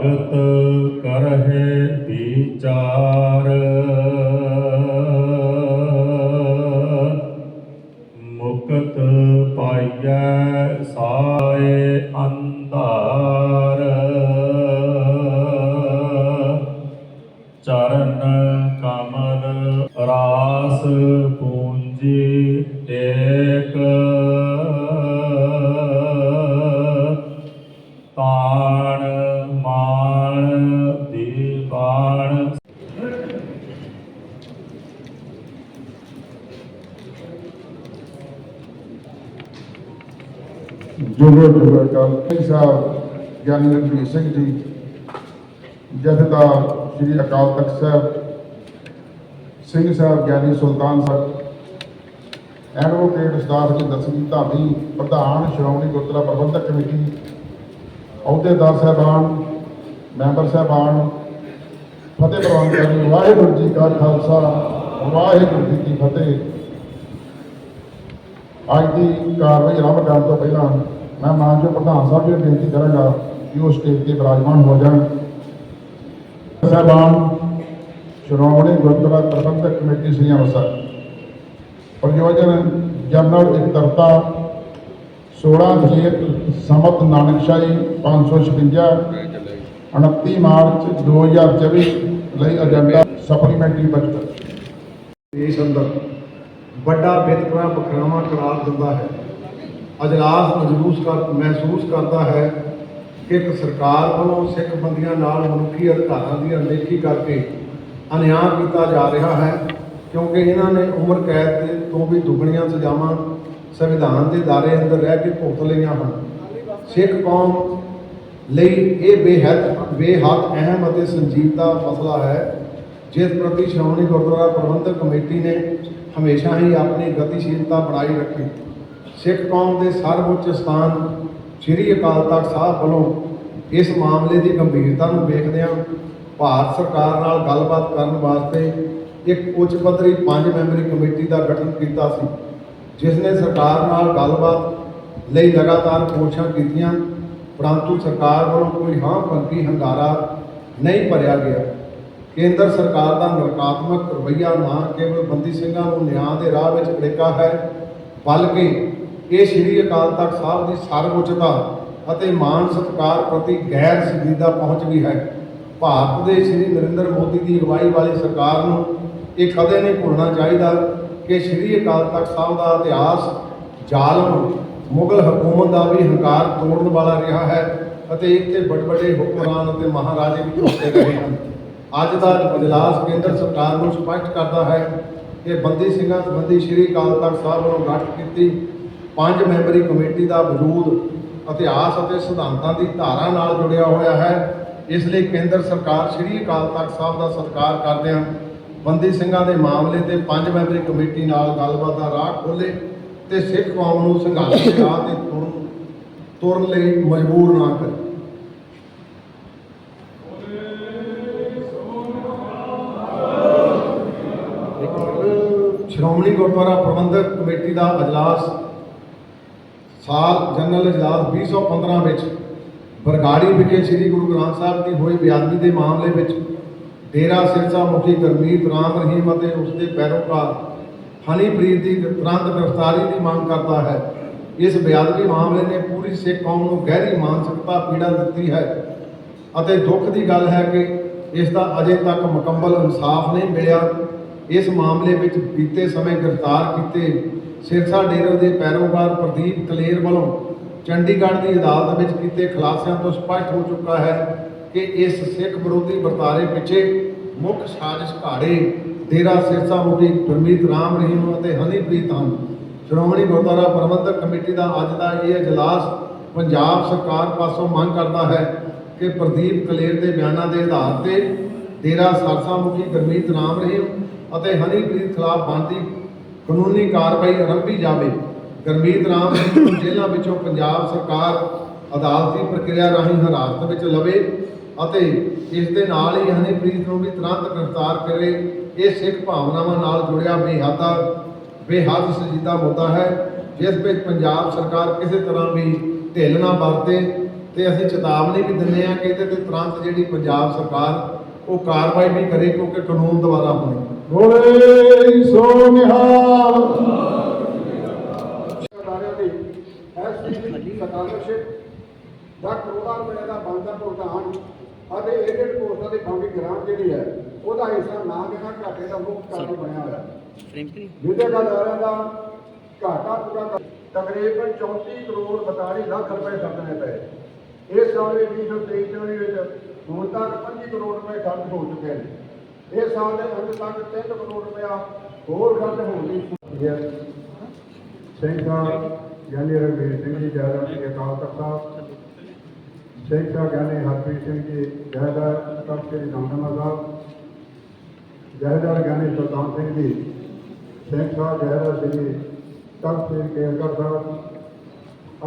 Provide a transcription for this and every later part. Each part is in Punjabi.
ਭਗਤ ਕਰਹਿ ਵਿਚਾਰ। ਮੁਕਤ ਪਾਈਐ ਸਾਏ ਅੰਧਾਰ। ਚਰਨ ਕਮਲ ਰਾਸ ਪੂੰਜੀ ਏਕ ਜੋਗੋ ਜੋਗੋ ਅਕਾਲ ਸਿੰਘ ਸਾਹਿਬ, ਗਿਆਨੀ ਰਣਜੀਤ ਸਿੰਘ ਜੀ ਜਥੇਦਾਰ ਸ੍ਰੀ ਅਕਾਲ ਤਖਤ ਸਾਹਿਬ, ਸਿੰਘ ਸਾਹਿਬ, ਗਿਆਨੀ ਸੁਲਤਾਨ ਸਾਹਿਬ, ਐਡਵੋਕੇਟ ਸਰਦਾਰ ਜੀ ਦਸਵੀਂ ਧਾਮੀ ਪ੍ਰਧਾਨ ਸ਼੍ਰੋਮਣੀ ਗੁਰਦੁਆਰਾ ਪ੍ਰਬੰਧਕ ਕਮੇਟੀ, ਅਹੁਦੇਦਾਰ ਸਾਹਿਬਾਨ, ਮੈਂਬਰ ਸਾਹਿਬਾਨ, ਫਤਿਹ ਪ੍ਰਵਾਨ ਕਰਨ ਵਾਹਿਗੁਰੂ ਜੀ ਕਾ ਖਾਲਸਾ, ਵਾਹਿਗੁਰੂ ਜੀ ਕੀ ਫਤਿਹ। ਅੱਜ ਦੀ ਕਾਰਵਾਈ ਆਰੰਭ ਕਰਨ ਤੋਂ ਪਹਿਲਾਂ ਮੈਂ ਮਾਨਯੋਗ ਪ੍ਰਧਾਨ ਸਾਹਿਬ ਜੀ ਨੂੰ ਬੇਨਤੀ ਕਰਾਂਗਾ ਕਿ ਉਹ ਸਟੇਜ ਤੇ ਬਿਰਾਜਮਾਨ ਹੋ ਜਾਣ ਸਾਹਿਬਾਨ ਸ਼੍ਰੋਮਣੀ ਗੁਰਦੁਆਰਾ ਪ੍ਰਬੰਧਕ ਕਮੇਟੀ ਸ੍ਰੀ ਅੰਮ੍ਰਿਤਸਰ ਪ੍ਰਯੋਜਨ ਜਨਰਲ ਇਕਤਰਤਾ 16 ਜੇਠ ਸਮਤ ਨਾਨਕਸ਼ਾਹੀ 556 29 ਮਾਰਚ 2024 ਲਈ ਏਜੰਡਾ ਸਪਲੀਮੈਂਟਰੀ ਬਜਟ ਦੇਸ਼ ਅੰਦਰ ਵੱਡਾ ਵਿਤਕਰਾ ਬਖਰਾਵਾ ਕਰਾਰ ਦਿੰਦਾ ਹੈ ਅਜਲਾਸ ਮਹਿਸੂਸ ਕਰ, ਮਹਿਸੂਸ ਕਰਦਾ ਹੈ ਕਿ ਇੱਕ ਸਰਕਾਰ ਵੱਲੋਂ ਸਿੱਖ ਬੰਦੀਆਂ ਨਾਲ ਮਨੁੱਖੀ ਅਧਿਕਾਰਾਂ ਦੀ ਅਣਦੇਖੀ ਕਰਕੇ ਅਨਿਆਂ ਕੀਤਾ ਜਾ ਰਿਹਾ ਹੈ, ਕਿਉਂਕਿ ਇਹਨਾਂ ਨੇ ਉਮਰ ਕੈਦ ਦੇ ਤੋਂ ਵੀ ਦੁੱਗਣੀਆਂ ਸਜ਼ਾਵਾਂ ਸੰਵਿਧਾਨ ਦੇ ਦਾਇਰੇ ਅੰਦਰ ਰਹਿ ਕੇ ਭੁਗਤ ਲਈਆਂ ਹਨ। ਸਿੱਖ ਕੌਮ ਲਈ ਇਹ ਬੇਹੱਦ ਬੇਹੱਦ ਅਹਿਮ ਅਤੇ ਸੰਜੀਦਾ ਮਸਲਾ ਹੈ, ਜਿਸ ਪ੍ਰਤੀ ਸ਼੍ਰੋਮਣੀ ਗੁਰਦੁਆਰਾ ਪ੍ਰਬੰਧਕ ਕਮੇਟੀ ਨੇ ਹਮੇਸ਼ਾ ਹੀ ਆਪਣੀ ਗਤੀਸ਼ੀਲਤਾ ਬਣਾਈ ਰੱਖੀ। ਸਿੱਖ ਕੌਮ ਦੇ ਸਰਵਉੱਚ ਸਥਾਨ ਸ੍ਰੀ ਅਕਾਲ ਤਖਤ ਸਾਹਿਬ ਵੱਲੋਂ ਇਸ ਮਾਮਲੇ ਦੀ ਗੰਭੀਰਤਾ ਨੂੰ ਵੇਖਦਿਆਂ ਭਾਰਤ ਸਰਕਾਰ ਨਾਲ ਗੱਲਬਾਤ ਕਰਨ ਵਾਸਤੇ ਇੱਕ ਉੱਚ ਪੱਧਰੀ ਪੰਜ ਮੈਂਬਰੀ ਕਮੇਟੀ ਦਾ ਗਠਨ ਕੀਤਾ ਸੀ, ਜਿਸ ਨੇ ਸਰਕਾਰ ਨਾਲ ਗੱਲਬਾਤ ਲਈ ਲਗਾਤਾਰ ਕੋਸ਼ਿਸ਼ਾਂ ਕੀਤੀਆਂ, ਪਰੰਤੂ ਸਰਕਾਰ ਵੱਲੋਂ ਕੋਈ ਹਾਂ ਪੰਕੀ ਹੰਗਾਰਾ ਨਹੀਂ ਭਰਿਆ ਗਿਆ। ਕੇਂਦਰ ਸਰਕਾਰ ਦਾ ਨਕਾਰਾਤਮਕ ਰਵੱਈਆ ਨਾ ਕੇਵਲ ਬੰਦੀ ਸਿੰਘਾਂ ਨੂੰ ਨਿਆਂ ਦੇ ਰਾਹ ਵਿੱਚ ਅੜਿੱਕਾ ਹੈ, ਬਲਕਿ ਇਹ ਸ੍ਰੀ ਅਕਾਲ ਤਖਤ ਸਾਹਿਬ ਦੀ ਸਰਵਉੱਚਤਾ ਅਤੇ ਮਾਨ ਸਤਿਕਾਰ ਪ੍ਰਤੀ ਗੈਰ ਸੰਜੀਦਾ ਪਹੁੰਚ ਵੀ ਹੈ। ਭਾਰਤ ਦੇ ਸ੍ਰੀ ਨਰਿੰਦਰ ਮੋਦੀ ਦੀ ਅਗਵਾਈ ਵਾਲੀ ਸਰਕਾਰ ਨੂੰ ਇਹ ਕਦੇ ਨਹੀਂ ਭੁੱਲਣਾ ਚਾਹੀਦਾ ਕਿ ਸ੍ਰੀ ਅਕਾਲ ਤਖਤ ਸਾਹਿਬ ਦਾ ਇਤਿਹਾਸ ਜ਼ਾਲਮ, ਮੁਗਲ ਹਕੂਮਤ ਦਾ ਵੀ ਹੰਕਾਰ ਤੋੜਨ ਵਾਲਾ ਰਿਹਾ ਹੈ ਅਤੇ ਇੱਥੇ ਵੱਡੇ ਵੱਡੇ ਹੁਕਮਰਾਨ ਅਤੇ ਮਹਾਰਾਜੇ ਵੀ ਝੁਕਦੇ ਰਹੇ ਹਨ। ਅੱਜ ਦਾ ਇਜਲਾਸ ਕੇਂਦਰ ਸਰਕਾਰ ਨੂੰ ਸਪਸ਼ਟ ਕਰਦਾ ਹੈ ਕਿ ਬੰਦੀ ਸਿੰਘਾਂ ਸੰਬੰਧੀ ਸ੍ਰੀ ਅਕਾਲ ਤਖਤ ਸਾਹਿਬ ਵੱਲੋਂ ਗਠ ਕੀਤੀ ਪੰਜ ਮੈਂਬਰੀ ਕਮੇਟੀ ਦਾ ਵਜੂਦ ਇਤਿਹਾਸ ਅਤੇ ਸਿਧਾਂਤਾਂ ਦੀ ਧਾਰਾ ਨਾਲ ਜੁੜਿਆ ਹੋਇਆ ਹੈ। ਇਸ ਲਈ ਕੇਂਦਰ ਸਰਕਾਰ ਸ੍ਰੀ ਅਕਾਲ ਤਖਤ ਸਾਹਿਬ ਦਾ ਸਤਿਕਾਰ ਕਰਦਿਆਂ ਬੰਦੀ ਸਿੰਘਾਂ ਦੇ ਮਾਮਲੇ ਤੇ ਪੰਜ ਮੈਂਬਰੀ ਕਮੇਟੀ ਨਾਲ ਗੱਲਬਾਤ ਦਾ ਰਾਹ ਖੋਲੇ ਤੇ ਸਿੱਖ ਕੌਮ ਨੂੰ ਸੰਘਰਸ਼ ਦੇ ਰਾਹ ਤੇ ਤੁਰਨ ਤੁਰਨ ਲਈ ਮਜਬੂਰ ਨਾ ਕਰੇ। ਸ਼੍ਰੋਮਣੀ ਗੁਰਦੁਆਰਾ ਪ੍ਰਬੰਧਕ ਕਮੇਟੀ ਦਾ ਅਜਲਾਸ ਸਾਲ ਜਨਰਲ ਅਜਲਾਸ 2015 ਵਿੱਚ ਬਰਗਾੜੀ ਵਿਖੇ ਸ੍ਰੀ ਗੁਰੂ ਗ੍ਰੰਥ ਸਾਹਿਬ ਦੀ ਹੋਈ ਬੇਅਦਬੀ ਦੇ ਮਾਮਲੇ ਵਿੱਚ ਡੇਰਾ ਸਿਰਸਾ ਮੁਖੀ ਗਰਮੀਤ ਰਾਮ ਰਹੀਮ ਅਤੇ ਉਸ ਦੇ ਪੈਰੋਕਾਰ ਹਨੀਪ੍ਰੀਤ ਦੀ ਤੁਰੰਤ ਗ੍ਰਿਫਤਾਰੀ ਦੀ ਮੰਗ ਕਰਦਾ ਹੈ। ਇਸ ਬੇਅਦਬੀ ਮਾਮਲੇ ਨੇ ਪੂਰੀ ਸਿੱਖ ਕੌਮ ਨੂੰ ਗਹਿਰੀ ਮਾਨਸਿਕਤਾ ਪੀੜਾ ਦਿੱਤੀ ਹੈ ਅਤੇ ਦੁੱਖ ਦੀ ਗੱਲ ਹੈ ਕਿ ਇਸ ਦਾ ਅਜੇ ਤੱਕ ਮੁਕੰਮਲ ਇਨਸਾਫ ਨਹੀਂ ਮਿਲਿਆ। ਇਸ ਮਾਮਲੇ ਵਿੱਚ ਬੀਤੇ ਸਮੇਂ ਗ੍ਰਿਫਤਾਰ ਕੀਤੇ ਸਿਰਸਾ ਡੇਰੇ ਦੇ ਪੈਰੋਕਾਰ ਪ੍ਰਦੀਪ ਕਲੇਰ ਵੱਲੋਂ ਚੰਡੀਗੜ੍ਹ ਦੀ ਅਦਾਲਤ ਵਿੱਚ ਕੀਤੇ ਖੁਲਾਸਿਆਂ ਤੋਂ ਸਪਸ਼ਟ ਹੋ ਚੁੱਕਾ ਹੈ ਕਿ ਇਸ ਸਿੱਖ ਵਿਰੋਧੀ ਵਰਤਾਰੇ ਪਿੱਛੇ ਮੁੱਖ ਸਾਜ਼ਿਸ਼ ਘਾੜੇ, ਡੇਰਾ ਸਿਰਸਾ ਮੁਖੀ ਗੁਰਮੀਤ ਰਾਮ ਰਹੀਮ ਅਤੇ ਹਨੀਪ੍ਰੀਤ ਹਨ। ਸ਼੍ਰੋਮਣੀ ਗੁਰਦੁਆਰਾ ਪ੍ਰਬੰਧਕ ਕਮੇਟੀ ਦਾ ਅੱਜ ਦਾ ਇਹ ਇਜਲਾਸ ਪੰਜਾਬ ਸਰਕਾਰ ਪਾਸੋਂ ਮੰਗ ਕਰਦਾ ਹੈ ਕਿ ਪ੍ਰਦੀਪ ਕਲੇਰ ਦੇ ਬਿਆਨਾਂ ਦੇ ਆਧਾਰ ਤੇ ਡੇਰਾ ਸਰਸਾ ਮੁਖੀ ਗੁਰਮੀਤ ਰਾਮ ਰਹੀਮ ਅਤੇ ਹਨੀਪ੍ਰੀਤ ਖਿਲਾਫ ਬਣਦੀ ਕਾਨੂੰਨੀ ਕਾਰਵਾਈ ਆਰੰਭੀ ਜਾਵੇ। ਗੁਰਮੀਤ ਰਾਮ ਸਿੰਘ ਨੂੰ ਜੇਲ੍ਹਾਂ ਵਿੱਚੋਂ ਪੰਜਾਬ ਸਰਕਾਰ ਅਦਾਲਤੀ ਪ੍ਰਕਿਰਿਆ ਰਾਹੀਂ ਹਿਰਾਸਤ ਵਿੱਚ ਲਵੇ ਅਤੇ ਇਸ ਦੇ ਨਾਲ ਹੀ ਹਨੀਪ੍ਰੀਤ ਨੂੰ ਵੀ ਤੁਰੰਤ ਗ੍ਰਿਫਤਾਰ ਕਰੇ। ਇਹ ਸਿੱਖ ਭਾਵਨਾਵਾਂ ਨਾਲ ਜੁੜਿਆ ਬੇਹੱਦਾ, ਬੇਹੱਦ ਸੰਜੀਦਾ ਮੁੱਦਾ ਹੈ, ਜਿਸ ਵਿੱਚ ਪੰਜਾਬ ਸਰਕਾਰ ਕਿਸੇ ਤਰ੍ਹਾਂ ਵੀ ਢਿੱਲ ਨਾ ਵਰਤੇ ਤੇ ਅਸੀਂ ਚੇਤਾਵਨੀ ਵੀ ਦਿੰਦੇ ਆ ਕਿ ਇਹਦੇ ਤੇ ਤੁਰੰਤ ਜਿਹੜੀ ਪੰਜਾਬ ਸਰਕਾਰ ਉਹ ਕਾਰਵਾਈ ਵੀ ਕਰੇ ਕਿਉਂਕਿ ਕਾਨੂੰਨ ਦੁਆਰਾ ਹੋਣੀ ਬੋਲੇ ਸੋ ਨਿਹਾਲ। ਅਦਾਰਿਆਂ ਦੀ ਐਸਪੀ ਸਕਾਲਰਸ਼ਿਪ ਦਾ ਕਰੋੜਾਂ ਰੁਪਏ ਦਾ ਬਣਦਾ ਭੁਗਤਾਨ ਅਤੇ ਏਡਡ ਕੋਰਸਾਂ ਦੀ ਫੰਡਿੰਗ ਗ੍ਰਾਂਟ ਜਿਹੜੀ ਹੈ ਉਹਦਾ ਹਿੱਸਾ ਨਾ ਦੇਣਾ ਘਾਟੇ ਦਾ ਮੁੱਖ ਕਾਰਨ ਬਣਿਆ ਹੋਇਆ। ਜਿਹਦੇ ਅਦਾਰਿਆਂ ਦਾ ਘਾਟਾ ਪੂਰਾ ਕਰ ਤਕਰੀਬਨ 34 ਕਰੋੜ 42 ਲੱਖ ਰੁਪਏ ਖਰਚਣੇ ਪਏ। ਇਸ ਸਾਲ ਦੇ 2023 ਚੋਰੀ ਵਿੱਚ ਹੁਣ ਤੱਕ 25 ਕਰੋੜ ਰੁਪਏ ਖਰਚ ਹੋ ਚੁੱਕੇ ਨੇ। ਇਸ ਸਾਲ ਦੇ ਅੰਤ ਤੱਕ 3 ਕਰੋੜ ਰੁਪਇਆ ਹੋਰ ਖਰਚ ਹੋਣ ਦੀ ਸਥਿਤੀ ਹੈ ਸਿੰਘ ਗਿਆਨੀ ਰਘਵੀਰ ਸਿੰਘ ਜੀ ਜੈਦਾ ਜੀ, ਅਕਾਲ ਤਖਤ ਸਾਹਿਬ। ਸਿੰਘ ਗਿਆਨੀ ਹਰਪ੍ਰੀਤ ਸਿੰਘ ਜੀ ਜਾਇਦਾਦ ਤਖਤ ਸ੍ਰੀ ਦਮਦਮਾ ਸਾਹਿਬ। ਜੈਦਾਰ ਗਿਆਨੀ ਸੁਲਤਾਨ ਸਿੰਘ ਜੀ ਸਿੰਘ ਸਾਹਿਬ ਜੈਦਾ ਸ੍ਰੀ ਤਖਤ ਸ੍ਰੀ ਕੇਸਗੜ੍ਹ ਸਾਹਿਬ।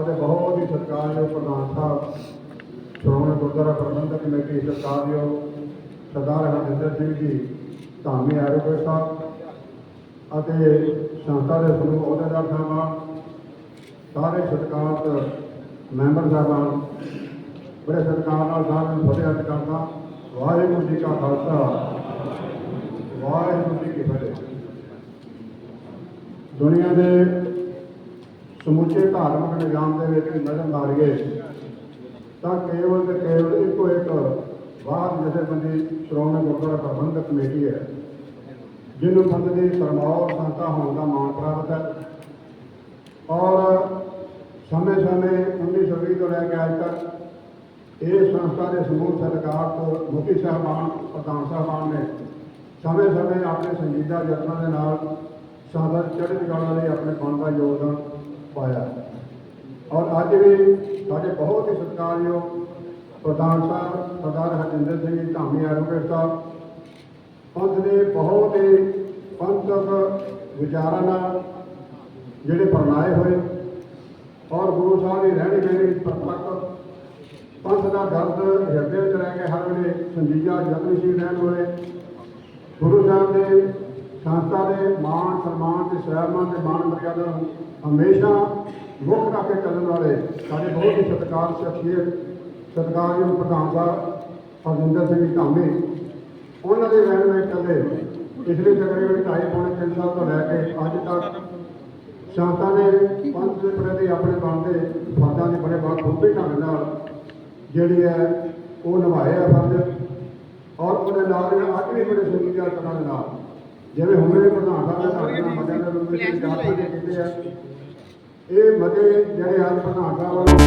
ਅਤੇ ਬਹੁਤ ਹੀ ਸਤਿਕਾਰਯੋਗ ਪ੍ਰਧਾਨ ਸਾਹਿਬ, ਸ਼੍ਰੋਮਣੀ ਗੁਰਦੁਆਰਾ ਪ੍ਰਬੰਧਕ ਕਮੇਟੀ, ਸਤਿਕਾਰਯੋਗ ਸਰਦਾਰ ਹਰਜਿੰਦਰ ਸਿੰਘ ਜੀ, ਧਾਮੀ ਆਰੋਗਰ ਸਾਹਿਬ ਅਤੇ ਸੰਸਥਾ ਦੇ ਸਮੂਹ ਅਹੁਦੇਦਾਰ ਸਾਹਿਬਾਨ, ਸਾਰੇ ਸਤਿਕਾਰਤ ਮੈਂਬਰ ਸਾਹਿਬਾਨ, ਬੜੇ ਸਤਿਕਾਰ ਨਾਲ ਸਾਰਿਆਂ ਨੂੰ ਫਤਿਹ ਅਰਜ਼ ਕਰਦਾ ਵਾਹਿਗੁਰੂ ਜੀ ਕਾ ਖਾਲਸਾ, ਵਾਹਿਗੁਰੂ ਜੀ ਕੀ ਫਤਿਹ। ਦੁਨੀਆ ਦੇ ਸਮੁੱਚੇ ਧਾਰਮਿਕ ਨਿਜ਼ਾਮ ਦੇ ਵਿੱਚ ਨਜ਼ਰ ਮਾਰੀਏ, ਤਾਂ ਕੇਵਲ ਤੇ ਕੇਵਲ ਇੱਕੋ ਇੱਕ ਬਾਹਰ ਜਥੇਬੰਦੀ ਸ਼੍ਰੋਮਣੀ ਗੁਰਦੁਆਰਾ ਪ੍ਰਬੰਧਕ ਕਮੇਟੀ ਹੈ, ਜਿਹਨੂੰ ਪੰਥ ਦੀ ਸਰਮਾਉ ਸੰਸਥਾ ਹੋਣ ਦਾ ਮਾਣ ਪ੍ਰਾਪਤ ਹੈ ਔਰ ਸਮੇਂ ਸਮੇਂ 1920 ਤੋਂ ਲੈ ਕੇ ਅੱਜ ਤੱਕ ਇਹ ਸੰਸਥਾ ਦੇ ਸਮੂਹ ਸਰਕਾਰ ਤੋਂ ਮੁਖੀ ਸਾਹਿਬਾਨ, ਪ੍ਰਧਾਨ ਸਾਹਿਬਾਨ ਨੇ ਸਮੇਂ ਸਮੇਂ ਆਪਣੇ ਸੰਜੀਦਾ ਯਤਨਾਂ ਦੇ ਨਾਲ ਸਾਡਾ ਚੜ੍ਹਦੀ ਕਲਾ ਲਈ ਆਪਣੇ ਫੰਡ ਦਾ ਯੋਗਦਾਨ ਪਾਇਆ। ਔਰ ਅੱਜ ਵੀ ਸਾਡੇ ਬਹੁਤ ਹੀ ਸਤਿਕਾਰਯੋਗ ਪ੍ਰਧਾਨ ਸਾਹਿਬ, ਸਰਦਾਰ ਹਰਜਿੰਦਰ ਸਿੰਘ ਜੀ, ਧਾਮੀ ਐਡਵੋਕੇਟ ਸਾਹਿਬ, ਪੰਥ ਦੇ ਬਹੁਤ ਹੀ ਪੰਥਕ ਵਿਚਾਰਾਂ ਨਾਲ ਜਿਹੜੇ ਪਰਨਾਏ ਹੋਏ। ਔਰ ਗੁਰੂ ਸਾਹਿਬ ਦੀ ਰਹਿਣੀ ਬਹਿਣੀ ਪ੍ਰਤੱਖ ਪੰਥ ਦਾ ਦਰਦ ਹਿਰਦੇ ਵਿੱਚ ਰਹਿ ਕੇ ਹਰ ਵੇਲੇ। ਸੰਜੀਦਾ ਯਤਨਸ਼ੀਲ ਰਹਿਣ ਵਾਲੇ। ਗੁਰੂ ਸਾਹਿਬ ਦੇ ਸੰਸਥਾ ਦੇ ਮਾਣ ਸਨਮਾਨ ਤੇ ਸਹਿਮਾਨ ਦੇ ਮਾਣ ਮਰਿਆਦਾ ਨੂੰ ਹਮੇਸ਼ਾ ਮੁੱਖ ਰੱਖ ਕੇ ਚੱਲਣ ਵਾਲੇ ਸਾਡੇ ਬਹੁਤ ਹੀ ਸਤਿਕਾਰ ਸ਼ਖਸੀਅਤ ਸਤਿਕਾਰਯੋਗ ਪ੍ਰਧਾਨ ਸਾਹਿਬ ਹਰਜਿੰਦਰ ਸਿੰਘ ਜੀ ਧਾਮੀ ਉਹਨਾਂ ਦੇ ਰਹਿਣ ਵਿੱਚ ਚੱਲੇ ਪਿਛਲੇ ਤਕਰੀਬਨ ਢਾਈ ਪੌਣੇ ਤਿੰਨ ਸਾਲ ਤੋਂ ਲੈ ਕੇ ਅੱਜ ਤੱਕ ਸੰਸਥਾ ਨੇ ਪੰਥ ਦੇ ਪ੍ਰਤੀ ਆਪਣੇ ਬਣਦੇ ਫਰਜ਼ਾਂ ਦੇ ਬੜੇ ਬਹੁਤ ਖੂਬੀ ਢੰਗ ਨਾਲ ਜਿਹੜੀ ਹੈ ਉਹ ਨਿਭਾਏ ਆ ਫਰਜ਼ ਔਰ ਉਹਦੇ ਨਾਲ ਜਿਹੜਾ ਅੱਜ ਵੀ ਬੜੇ ਸੰਗੀਤ ਤਰ੍ਹਾਂ ਦੇ ਨਾਲ। ਜਿਵੇਂ ਹੁਣੇ ਪ੍ਰਧਾਨ ਸਾਹਿਬ ਨੇ ਸਾਡੇ ਨਾਲ ਮਦਦ ਦੇ ਕੀਤੇ ਆ। એ મને જ્યારે હાથમાં હટાવવાનું